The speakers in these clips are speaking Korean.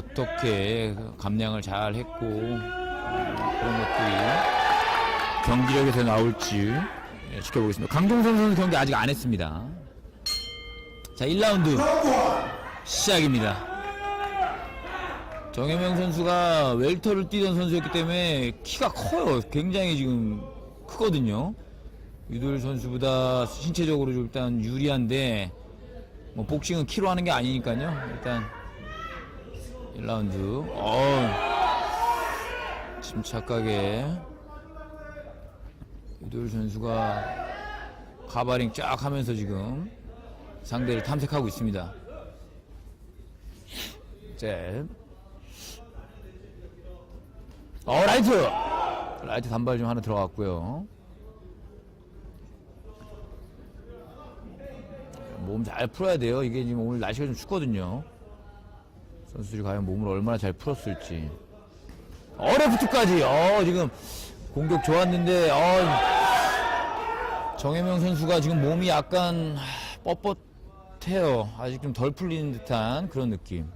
어떻게 감량을 잘 했고 그런 것들이 경기력에서 나올지 예, 지켜보겠습니다. 강동선 선수 경기 아직 안 했습니다. 자, 1라운드 시작입니다. 정혜명 선수가 웰터를 뛰던 선수였기 때문에 키가 커요. 굉장히 지금 크거든요. 유돌 선수보다 신체적으로 좀 일단 유리한데 뭐 복싱은 키로 하는 게 아니니까요. 일단 1라운드. 어. 침착하게 유돌 선수가 가바링 쫙 하면서 지금 상대를 탐색하고 있습니다. 잽. 어, 라이트! 라이트 단발 좀 하나 들어갔고요. 몸 잘 풀어야 돼요. 이게 지금 오늘 날씨가 좀 춥거든요. 선수들이 과연 몸을 얼마나 잘 풀었을지. 어, 레프트까지! 어, 지금 공격 좋았는데, 어, 정혜명 선수가 지금 몸이 약간 하, 뻣뻣해요. 아직 좀 덜 풀리는 듯한 그런 느낌.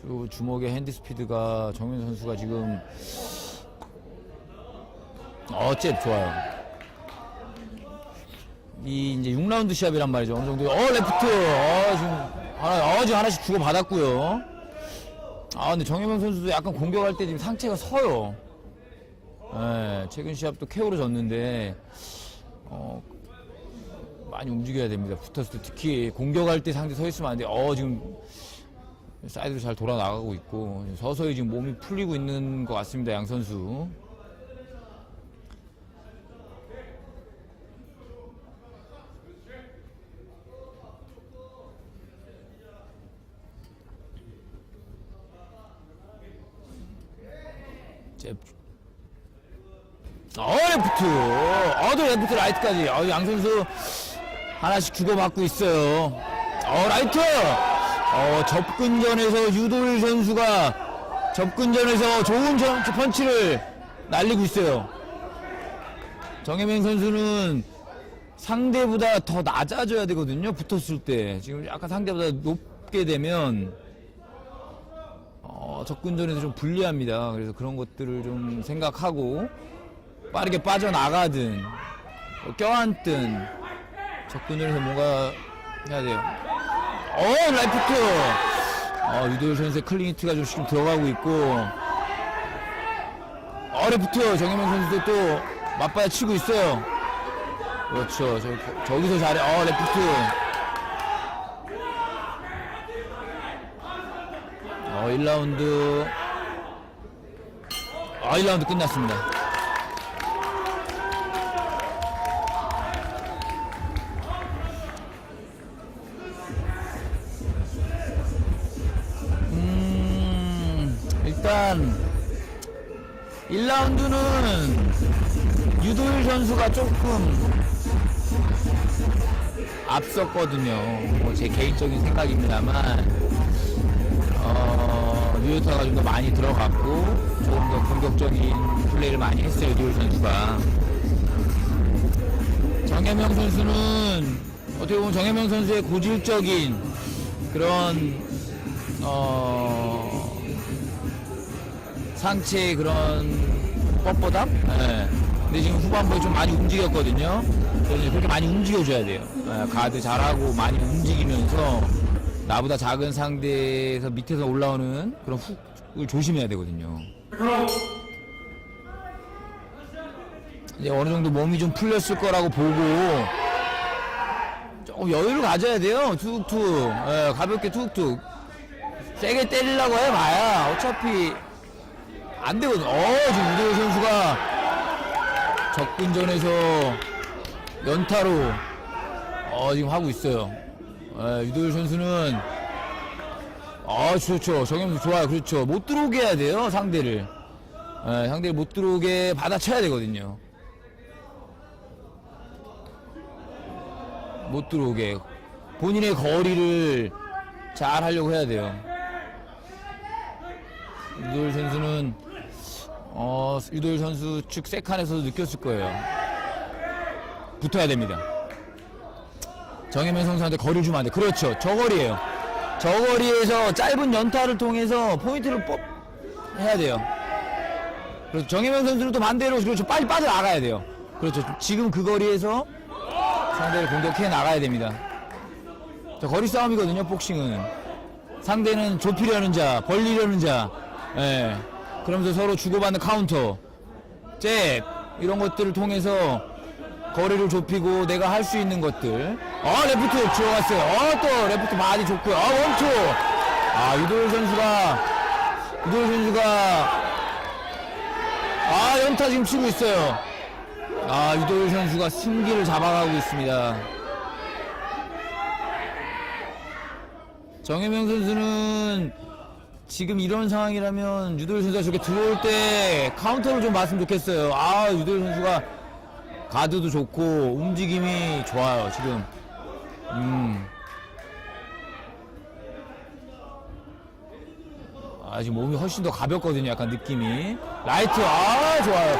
그리고 주먹의 핸드 스피드가 정현 선수가 지금 어째 좋아요. 이 이제 6라운드 시합이란 말이죠. 어느 정도 어 레프트 어 지금 하나 어 지금 하나씩 주고 받았고요. 아 근데 정혜명 선수도 약간 공격할 때 지금 상체가 서요. 예, 최근 시합도 KO로 졌는데 어 많이 움직여야 됩니다. 붙었을 때 특히 공격할 때 상대 서 있으면 안 돼. 어 지금 사이드로 잘 돌아 나가고 있고 서서히 지금 몸이 풀리고 있는 것 같습니다. 양 선수. 어 레프트. 어도 레프트 라이트까지. 어, 양 선수 하나씩 주고받고 있어요. 어 라이트. 어 접근전에서 유돌 선수가 접근전에서 좋은 전- 펀치를 날리고 있어요. 정혜명 선수는 상대보다 더 낮아져야 되거든요. 붙었을 때 지금 약간 상대보다 높게 되면 어, 접근전에서 좀 불리합니다. 그래서 그런 것들을 좀 생각하고 빠르게 빠져나가든 뭐 껴안든 접근전에서 뭔가 해야 돼요. 어 라이프트 어, 유도일 선수의 클린히트가 좀 지금 들어가고 있고 어 레프트 정혜명 선수도 또 맞받아 치고 있어요. 그렇죠. 저, 저기서 잘해. 어 레프트. 어 1라운드 아 1라운드 끝났습니다. 음, 일단 1라운드는 유도일 선수가 조금 앞섰거든요. 뭐 제 개인적인 생각입니다만 어, 뉴요타가 좀 더 많이 들어갔고 조금 더 공격적인 플레이를 많이 했어요. 유도일 선수가. 정혜명 선수는 어떻게 보면 정혜명 선수의 고질적인 그런 어, 상체의 그런 뻣뻣함? 예. 근데 지금 후반부에 좀 많이 움직였거든요. 그래서 그렇게 많이 움직여줘야 돼요. 예, 가드 잘하고 많이 움직이면서 나보다 작은 상대에서 밑에서 올라오는 그런 훅을 조심해야 되거든요. 이제 어느 정도 몸이 좀 풀렸을 거라고 보고 조금 여유를 가져야 돼요. 툭툭. 예, 가볍게 툭툭. 세게 때리려고 해봐야 어차피 안 되거든. 어, 지금 우대호 선수가 접근전에서 연타로 어, 지금 하고 있어요. 예, 유도일 선수는 아, 좋죠. 정현 좋아요. 그렇죠. 못 들어오게 해야 돼요, 상대를. 예, 상대를 못 들어오게 받아쳐야 되거든요. 못 들어오게. 본인의 거리를 잘 하려고 해야 돼요. 유도일 선수는 어, 유도일 선수 측 세칸에서도 느꼈을 거예요. 붙어야 됩니다. 정혜민 선수한테 거리를 주면 안 돼. 그렇죠. 저 거리에요. 저 거리에서 짧은 연타를 통해서 포인트를 뽑 해야 돼요. 그렇죠. 정혜민 선수는 또 반대로 그렇죠. 빨리 빠져나가야 돼요. 그렇죠. 지금 그 거리에서 상대를 공격해 나가야 됩니다. 자, 거리 싸움이거든요, 복싱은. 상대는 좁히려는 자, 벌리려는 자, 예. 그러면서 서로 주고받는 카운터, 잽, 이런 것들을 통해서 거리를 좁히고 내가 할 수 있는 것들. 어, 레프트 들어갔어요. 어, 또 레프트 많이 좋고요. 어, 원투. 아, 유도일 선수가, 유도일 선수가, 아, 연타 지금 치고 있어요. 아, 유도일 선수가 승기를 잡아가고 있습니다. 정혜명 선수는 지금 이런 상황이라면 유도일 선수가 저렇게 들어올 때 카운터를 좀 봤으면 좋겠어요. 아, 유도일 선수가 가드도 좋고 움직임이 좋아요, 지금. 음. 아, 지금 몸이 훨씬 더 가볍거든요, 약간 느낌이. 라이트, 아, 좋아요.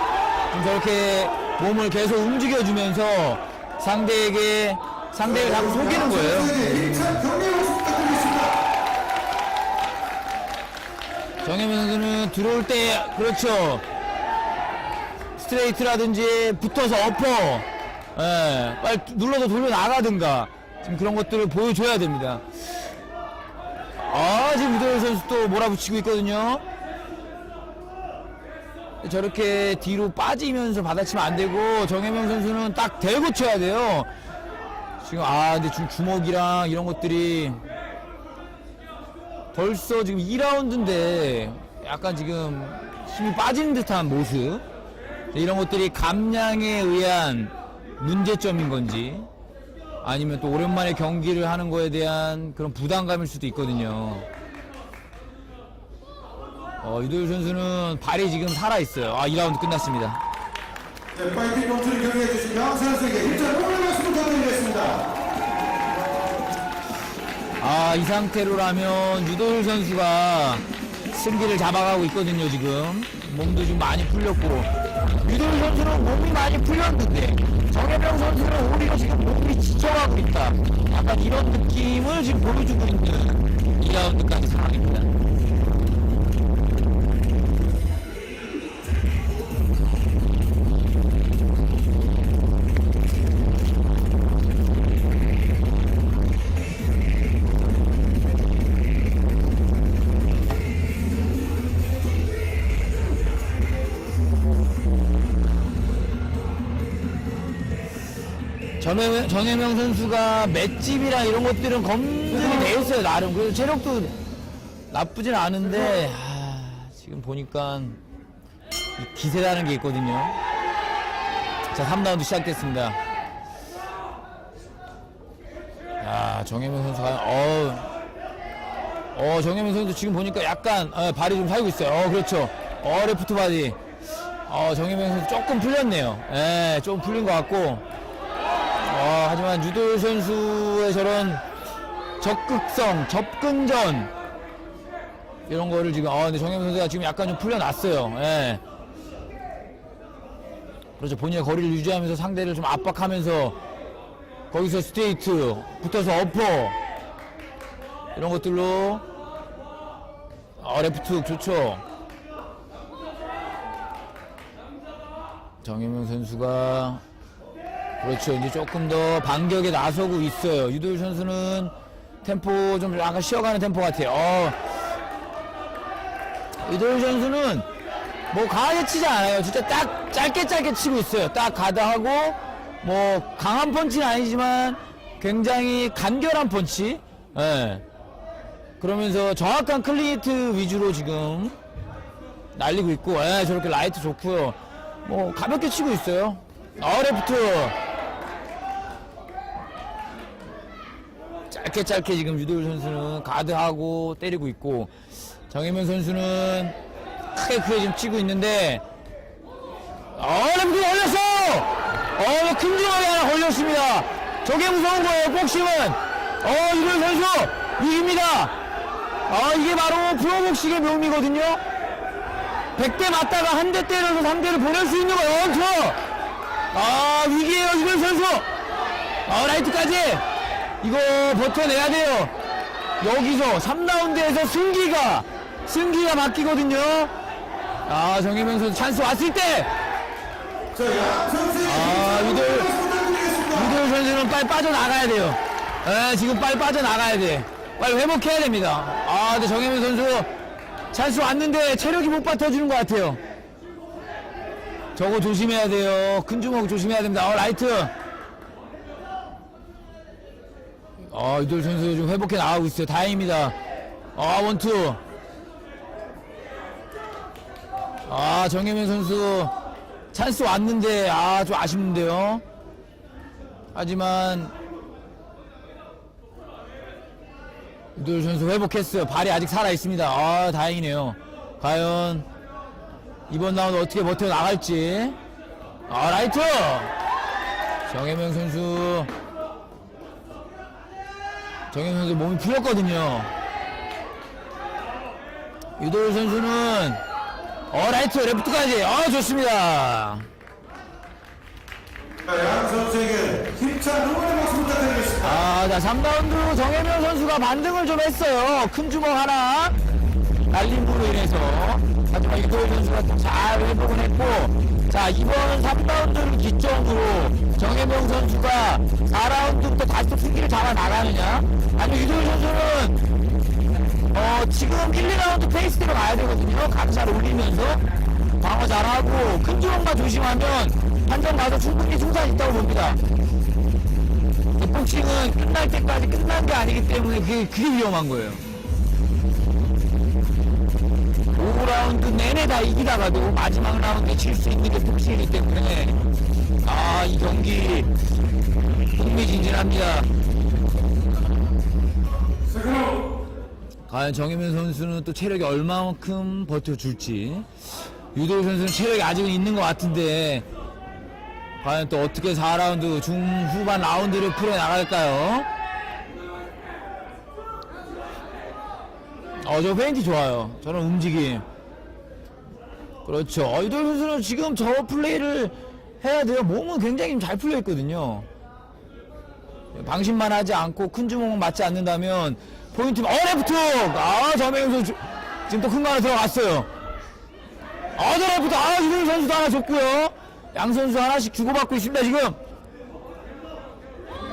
좀 저렇게 몸을 계속 움직여주면서 상대에게, 상대를 자꾸 속이는 거예요. 정혜민 선수는 들어올 때 그렇죠 스트레이트라든지 붙어서 엎어 예, 빨리 눌러서 돌려 나가든가 지금 그런 것들을 보여줘야 됩니다. 아 지금 유도현 선수 또 몰아붙이고 있거든요. 저렇게 뒤로 빠지면서 받아치면 안 되고 정혜명 선수는 딱 대고 쳐야 돼요. 지금 아 근데 지금 주먹이랑 이런 것들이 벌써 지금 2라운드인데 약간 지금 힘이 빠지는 듯한 모습. 이런 것들이 감량에 의한 문제점인 건지 아니면 또 오랜만에 경기를 하는 거에 대한 그런 부담감일 수도 있거든요 어, 유도일 선수는 발이 지금 살아있어요 아 2라운드 끝났습니다 네, 파이팅 멈추는 경기해 주신 양 선수에게 힘찬 응원의 말씀 부탁드리겠습니다. 아, 이 상태로라면 유도일 선수가 승기를 잡아가고 있거든요, 지금. 몸도 좀 많이 풀렸고. 유도일 선수는 몸이 많이 풀렸는데, 정혜명 선수는 오히려 지금 몸이 지쳐가고 있다. 약간 이런 느낌을 지금 보여주고 있는 2라운드까지 상황입니다. 전혜명, 전혜명 선수가 맷집이랑 이런 것들은 검증이 돼 있어요, 나름. 그래서 체력도 나쁘진 않은데, 아, 지금 보니까 이 기세라는 게 있거든요. 자, 3라운드 시작됐습니다. 야, 정혜명 선수가, 어 어, 정혜명 선수 지금 보니까 약간, 어, 발이 좀 살고 있어요. 어, 그렇죠. 어, 레프트 바디. 어, 정혜명 선수 조금 풀렸네요. 예, 좀 풀린 것 같고. 어, 하지만 유도 선수의 저런 적극성, 접근전 이런 거를 지금 어 근데 정현 선수가 지금 약간 좀 풀려났어요. 예. 그렇죠. 본인의 거리를 유지하면서 상대를 좀 압박하면서 거기서 스트레이트 붙어서 어퍼 이런 것들로 어 레프트 좋죠. 정혜명 선수가 그렇죠. 이제 조금 더 반격에 나서고 있어요. 유도일 선수는 템포 좀 약간 쉬어가는 템포 같아요. 어. 유도일 선수는 뭐 강하게 치지 않아요. 진짜 딱 짧게 짧게 치고 있어요. 딱 가드하고 뭐 강한 펀치는 아니지만 굉장히 간결한 펀치. 예. 그러면서 정확한 클리니트 위주로 지금 날리고 있고, 예, 저렇게 라이트 좋고요. 뭐 가볍게 치고 있어요. 어, 레프트. 짧게 짧게 지금 유도일 선수는 가드하고 때리고 있고 정혜면 선수는 크게 크게 지금 치고 있는데 어 레프트 걸렸어! 어 큼지막하게 하나 걸렸습니다. 저게 무서운 거예요 복싱은. 어 유도일 선수 이깁니다. 아 이게 바로 프로복싱의 묘미거든요. 100대 맞다가 한 대 때려서 상대를 보낼 수 있는 거예요 원투 아 위기에요 유도일 선수. 아, 라이트까지! 이거 버텨내야 돼요. 여기서 3라운드에서 승기가, 승기가 바뀌거든요. 아, 정혜명 선수 찬스 왔을 때! 아, 부탁드리겠습니다. 이도현 선수는 빨리 빠져나가야 돼요. 예, 지금 빨리 빠져나가야 돼. 빨리 회복해야 됩니다. 아, 근데 정혜민 선수 찬스 왔는데 체력이 못 받쳐주는 것 같아요. 저거 조심해야 돼요. 큰 주먹 조심해야 됩니다. 어, 라이트. 아, 이도현 선수 좀 회복해 나가고 있어요. 다행입니다. 아, 원투. 아, 정혜민 선수 찬스 왔는데, 아, 좀 아쉽는데요. 하지만 이도현 선수 회복했어요. 발이 아직 살아 있습니다. 아 다행이네요. 과연 이번 라운드 어떻게 버텨 나갈지. 아 라이트 정혜명 선수 정혜명 선수 몸이 풀렸거든요. 유도현 선수는 어 라이트 레프트까지 아 좋습니다. 자, 양 선수에게 힘찬 응원의 박수 부탁드리겠습니다. 아, 자, 3라운드 정혜명 선수가 반등을 좀 했어요. 큰 주먹 하나 날림으로 인해서. 하지만 이도현 선수가 또잘 회복을 했고, 자, 이번 3라운드를 기점으로 정혜명 선수가 4라운드부터 다시 또 승기를 잡아 나가느냐? 아니면 이도현 선수는 어, 지금 1, 2라운드 페이스대로 가야 되거든요. 강사를 올리면서. 방어 잘하고, 큰 주먹만 조심하면 판정 가서 충분히 승산 있다고 봅니다. 복싱은 끝날 때까지 끝난 게 아니기 때문에 그게, 그게 위험한 거예요. 라운드 내내 다 이기다가도 마지막 라운드에 질 수 있는 게 복싱이기 때문에 아, 이 경기 흥미진진합니다. 과연 정혜민 선수는 또 체력이 얼마만큼 버텨줄지 유도 선수는 체력이 아직은 있는 것 같은데 과연 또 어떻게 4라운드 중후반 라운드를 풀어나갈까요? 어, 저 페인트 좋아요. 저런 움직임. 그렇죠. 어, 이돌 선수는 지금 저 플레이를 해야 돼요. 몸은 굉장히 잘 풀려 있거든요. 방심만 하지 않고 큰 주먹만 맞지 않는다면 포인트, 어, 레프트! 아, 저명현 선수 지금 또 큰 거 하나 들어갔어요. 아, 저 레프트! 아, 이돌 선수도 하나 줬고요. 양 선수 하나씩 주고받고 있습니다, 지금.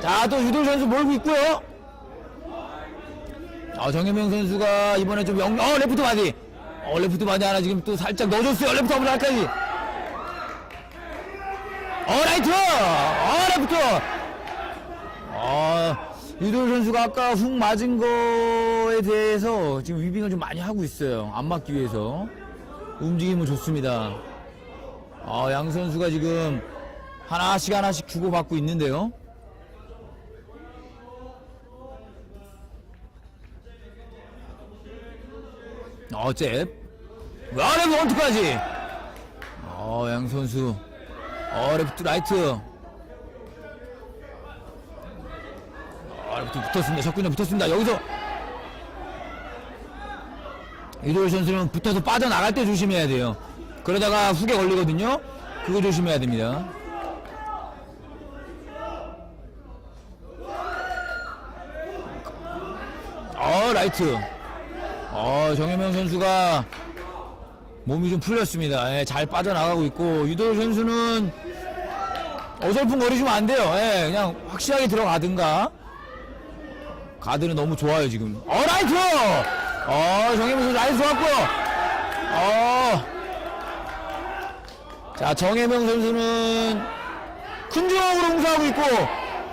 자, 또 유돌 선수 몰고 있고요. 아, 정혜명 선수가 이번에 좀 영, 어, 레프트 바디. 어, 레프트 바디 하나 지금 또 살짝 넣어줬어요. 레프트 아브라까지. 어, 라이트! 어, 레프트! 아, 유돌 선수가 아까 훅 맞은 거에 대해서 지금 위빙을 좀 많이 하고 있어요. 안 맞기 위해서. 움직임은 좋습니다. 아, 양 선수가 지금 하나씩 하나씩 주고받고 있는데요. 어, 잽. 와, 레프 원투까지. 어, 양 선수. 어, 레프트 라이트. 어, 레프트 붙었습니다. 적군에 붙었습니다. 여기서. 이도일 선수는 붙어서 빠져나갈 때 조심해야 돼요. 그러다가 훅에 걸리거든요. 그거 조심해야 됩니다. 어, 라이트. 어, 정혜명 선수가 몸이 좀 풀렸습니다. 예, 잘 빠져나가고 있고, 유도일 선수는 어설픈 거리주면 안 돼요. 예, 그냥 확실하게 들어가든가. 가드는 너무 좋아요, 지금. 어, 라이트! 어, 정혜명 선수 라이트 좋았고요. 어. 자, 정혜명 선수는 큰 주먹으로 응수하고 있고,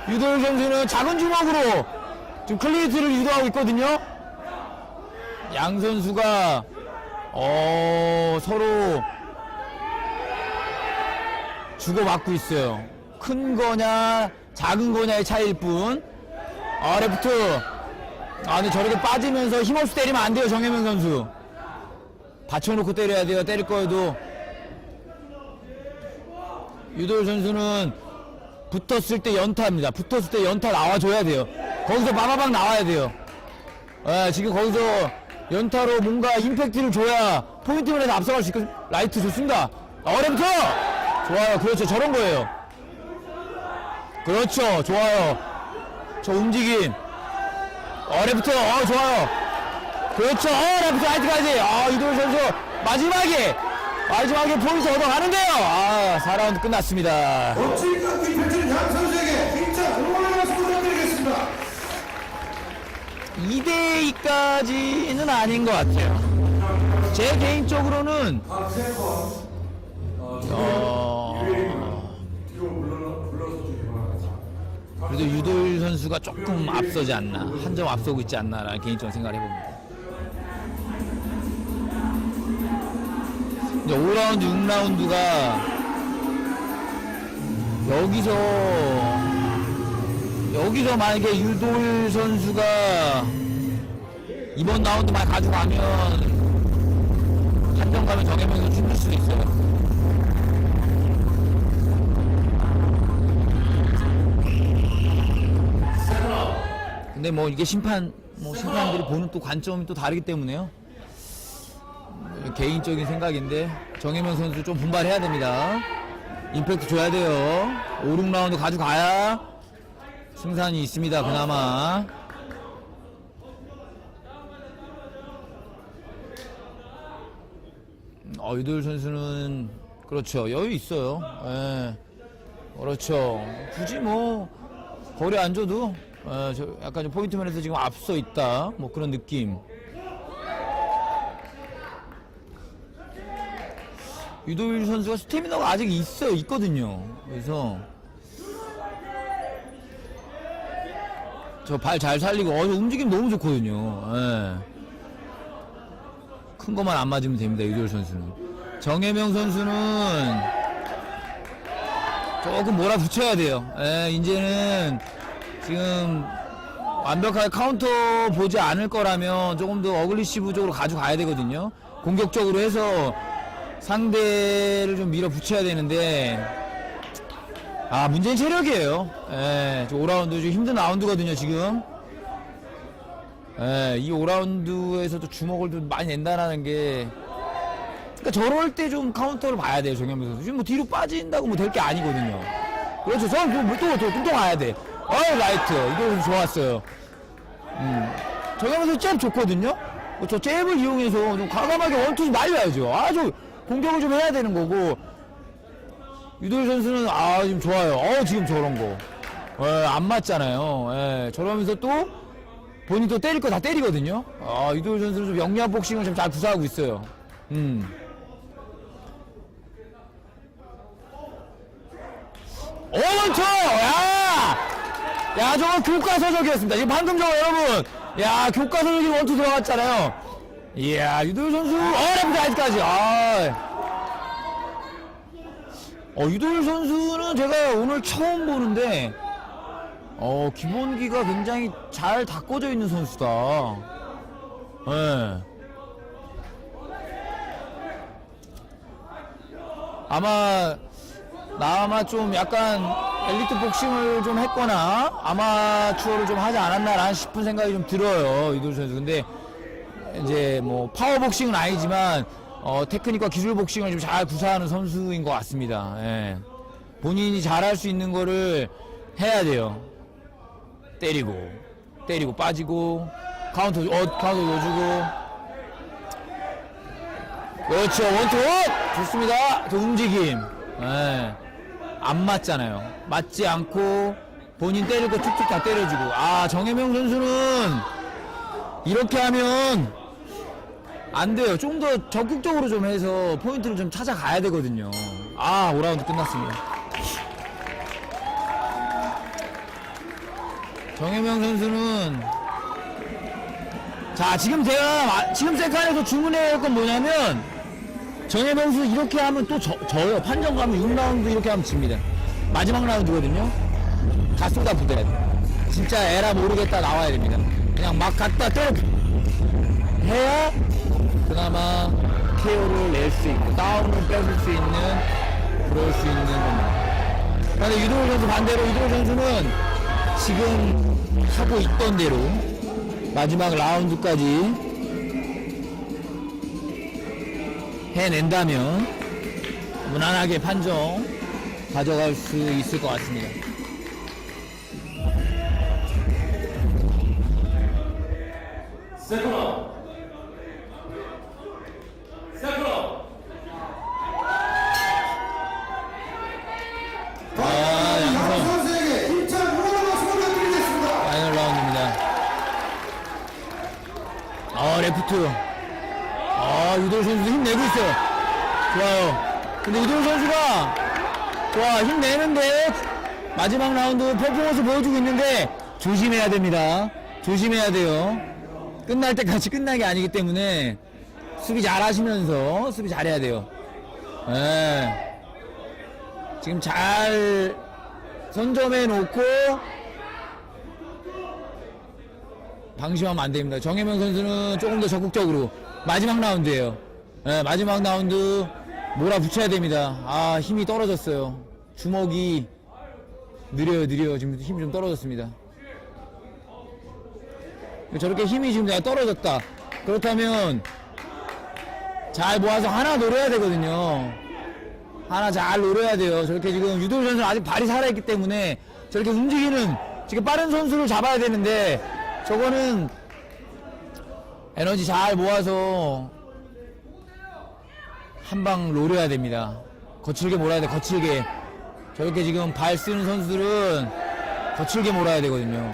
유도일 선수는 작은 주먹으로 지금 클리니트를 유도하고 있거든요. 양 선수가 어 서로 주고받고 있어요. 큰 거냐 작은 거냐의 차이일 뿐. 아 레프트. 아 근데 저렇게 빠지면서 힘없이 때리면 안 돼요 정혜명 선수. 받쳐놓고 때려야 돼요. 때릴 거여도 유도일 선수는 붙었을 때 연타입니다. 붙었을 때 연타 나와줘야 돼요. 거기서 마마방 나와야 돼요. 예, 지금 거기서 연타로 뭔가 임팩트를 줘야 포인트 면에서 앞서갈 수 있고 라이트 좋습니다. 어레부터 좋아요. 그렇죠. 저런 거예요. 그렇죠. 좋아요. 저 움직임. 어, 레프트. 어, 좋아요. 그렇죠. 어, 레프트 라이트까지. 아, 이도현 선수 마지막에 마지막에 포인트 얻어가는데요. 아, 4라운드 끝났습니다. 멋진 경기 펼치는 양 선수에게 힘찬 응원의 말씀 부탁드리겠습니다. 2대 2까지는 아닌 것 같아요. 제 개인적으로는 어, 그래도 유도일 선수가 조금 앞서지 않나 한 점 앞서고 있지 않나라는 개인적인 생각을 해봅니다. 이제 5라운드, 6라운드가 여기서 여기서 만약에 유도일 선수가 이번 라운드 만 가져가면 한점 가면 선수 힘들 수도 있어요. 근데 뭐 이게 심판 뭐 심판들이 보는 또 관점이 또 다르기 때문에요. 음, 개인적인 생각인데 정해명 선수 좀 분발해야 됩니다. 임팩트 줘야 돼요. 5, 6라운드 가져가야 승산이 있습니다. 그나마. 어, 유도일 선수는 그렇죠. 여유 있어요. 예. 그렇죠. 굳이 뭐 거리 안 줘도 어, 저 약간 좀 포인트면에서 지금 앞서 있다. 뭐 그런 느낌. 유도일 선수가 스태미너가 아직 있어요. 있거든요. 그래서 저 발 잘 살리고 어, 저 움직임 너무 좋거든요. 예. 큰 것만 안 맞으면 됩니다. 유도일 선수는. 정혜명 선수는 조금 몰아붙여야 돼요. 예, 이제는 지금 완벽하게 카운터 보지 않을 거라면 조금 더 어글리시브 쪽으로 가져가야 되거든요. 공격적으로 해서 상대를 좀 밀어붙여야 되는데 아 문제는 체력이에요. 예, 저 5라운드 좀 힘든 라운드거든요 지금. 예, 이 5라운드에서도 주먹을 좀 많이 낸다라는 게 그러니까 저럴 때 좀 카운터를 봐야 돼요 정현민 선수. 지금 뭐 뒤로 빠진다고 뭐 될 게 아니거든요. 그렇죠. 저는 또또또 와야 돼. 어이 라이트 이거 좀 좋았어요. 음, 정현민 선수 잽 좋거든요. 뭐저 잽을 이용해서 좀 과감하게 원투 좀 날려야죠. 아주 공격을 좀 해야 되는 거고 유도일 선수는 아 지금 좋아요. 어 지금 저런 거. 예, 안 맞잖아요. 예, 저러면서 또 본인 또 때릴 거 다 때리거든요. 아 유도일 선수는 좀 영리한 복싱을 좀 잘 구사하고 있어요. 음. 오원초! 야! 야, 저거 교과서적이었습니다. 지금 방금 저거 여러분. 야, 교과서적인 원투 들어갔잖아요. 이야, 유도일 선수. 어, 레프트 아직까지. 아. 어, 유도일 선수는 제가 오늘 처음 보는데, 어, 기본기가 굉장히 잘 닦아져 있는 선수다. 예. 아마 나 아마 좀 약간 엘리트 복싱을 좀 했거나 아마추어를 좀 하지 않았나라는 싶은 생각이 좀 들어요 이도일 선수 근데 이제 뭐 파워 복싱은 아니지만 어 테크닉과 기술 복싱을 좀 잘 구사하는 선수인 것 같습니다. 예. 본인이 잘할 수 있는 거를 해야 돼요. 때리고 때리고 빠지고 카운터 어 카운터 넣어주고. 그렇죠. 원투 좋습니다. 저 움직임. 예. 안 맞잖아요. 맞지 않고 본인 때릴 거 툭툭 다 때려주고. 아 정혜명 선수는 이렇게 하면 안 돼요. 좀 더 적극적으로 좀 해서 포인트를 좀 찾아가야 되거든요. 아 5라운드 끝났습니다. 정혜명 선수는 자 지금 제가 마- 지금 세칸에서 주문해야 할 건 뭐냐면 정혜명 선수 이렇게 하면 또 져, 져요. 판정 가면 6라운드 이렇게 하면 집니다. 마지막 라운드거든요. 다 쏟아 부대야 돼 진짜 에라 모르겠다 나와야 됩니다. 그냥 막 갖다 때려 해야 그나마 KO를 낼 수 있고 다운을 뺏을 수 있는 그럴 수 있는 겁니다. 그런데 유도호 선수 반대로 유도호 선수는 지금 하고 있던 대로 마지막 라운드까지 해낸다면 무난하게 판정 가져갈 수 있을 것 같습니다. 세컨 아, 레프트. 아, 유도일 선수 힘내고 있어요. 좋아요. 근데 유도일 선수가, 좋아, 힘내는데, 마지막 라운드 퍼포먼스 보여주고 있는데, 조심해야 됩니다. 조심해야 돼요. 끝날 때까지 끝난 게 아니기 때문에, 수비 잘 하시면서, 수비 잘해야 돼요. 예. 지금 잘 선점해 놓고, 방심하면 안 됩니다. 정혜명 선수는 조금 더 적극적으로 마지막 라운드예요. 예, 마지막 라운드 몰아붙여야 됩니다. 아 힘이 떨어졌어요. 주먹이 느려요, 느려요. 지금 힘이 좀 떨어졌습니다. 저렇게 힘이 지금 내가 떨어졌다. 그렇다면 잘 모아서 하나 노려야 되거든요. 하나 잘 노려야 돼요. 저렇게 지금 유도 선수는 아직 발이 살아있기 때문에 저렇게 움직이는 지금 빠른 선수를 잡아야 되는데 저거는 에너지 잘 모아서 한 방 노려야 됩니다. 거칠게 몰아야 돼, 거칠게. 저렇게 지금 발 쓰는 선수들은 거칠게 몰아야 되거든요.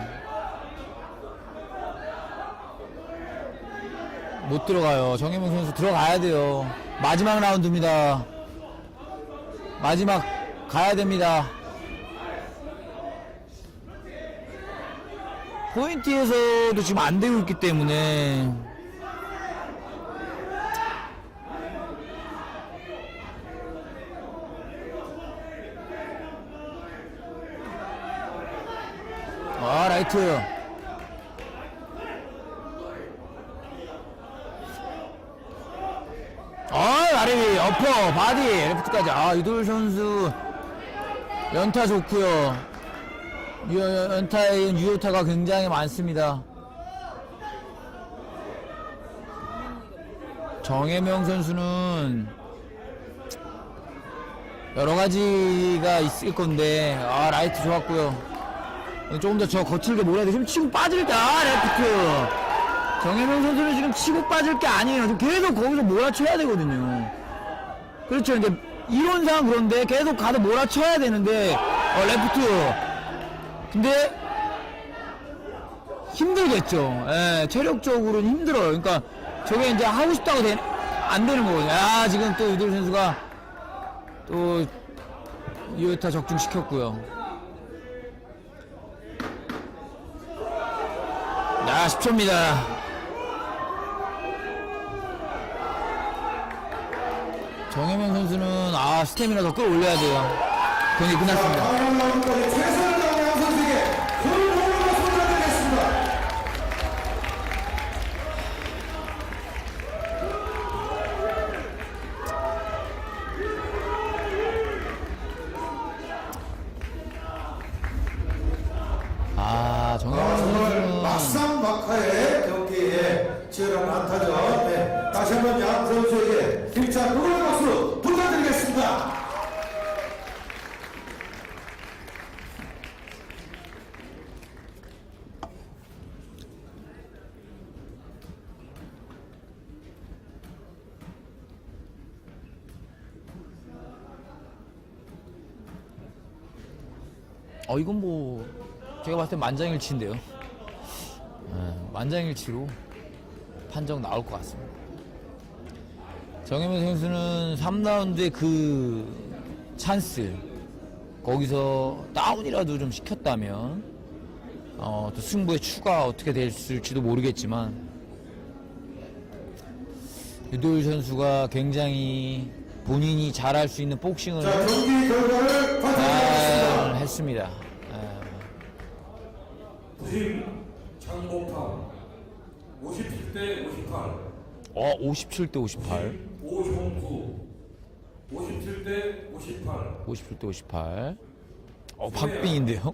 못 들어가요. 정혜명 선수 들어가야 돼요. 마지막 라운드입니다. 마지막 가야 됩니다. 포인트에서도 지금 안 되고 있기 때문에. 아 라이트. 아 아래 어퍼 바디 레프트까지. 아 이돌 선수. 연타 좋고요 유- 연타에 유효타가 굉장히 많습니다. 정혜명 선수는 여러 가지가 있을 건데 아 라이트 좋았고요. 조금 더 저 거칠게 몰아야 돼. 지금 치고 빠질 때 아 레프트. 정혜명 선수는 지금 치고 빠질 게 아니에요. 지금 계속 거기서 몰아쳐야 되거든요. 그렇죠. 이제 이론상 그런데 계속 가서 몰아쳐야 되는데 어, 레프트. 근데 힘들겠죠. 예, 체력적으로는 힘들어요. 그러니까 저게 이제 하고 싶다고 되, 안 되는 거거든요. 아, 지금 또 유돌 선수가 또 이오타 적중시켰고요. 야, 10초입니다. 정혜명 선수는 아 스태미나 더 끌어올려야 돼요. 경기 끝났습니다. 안타죠. 네. 다시 한번 양 선수에게 힘찬 응원의 박수 부탁드리겠습니다. 어 이건 뭐 제가 봤을 때 만장일치인데요. 예, 만장일치로 판정 나올 것 같습니다. 정혜민 선수는 3라운드에 그 찬스 거기서 다운이라도 좀 시켰다면 어, 또 승부의 추가 어떻게 됐을지도 모르겠지만 유도일 선수가 굉장히 본인이 잘할 수 있는 복싱을 자, 경기 결과를 발표하겠습니다. 잘 했습니다. 예. 부심 장복판 57대 58 어, 57대 58. 오형구 57대 58 57대 58. 어, 박빙인데요?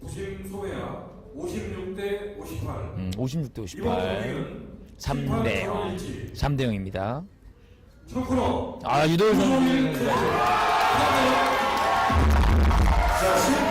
부심 소혜야 56대 58 음, 56대 이번 58. 경기는 3대 0. 일치 3대 0입니다. 청코너 아, 유도일 선수. 자, 10대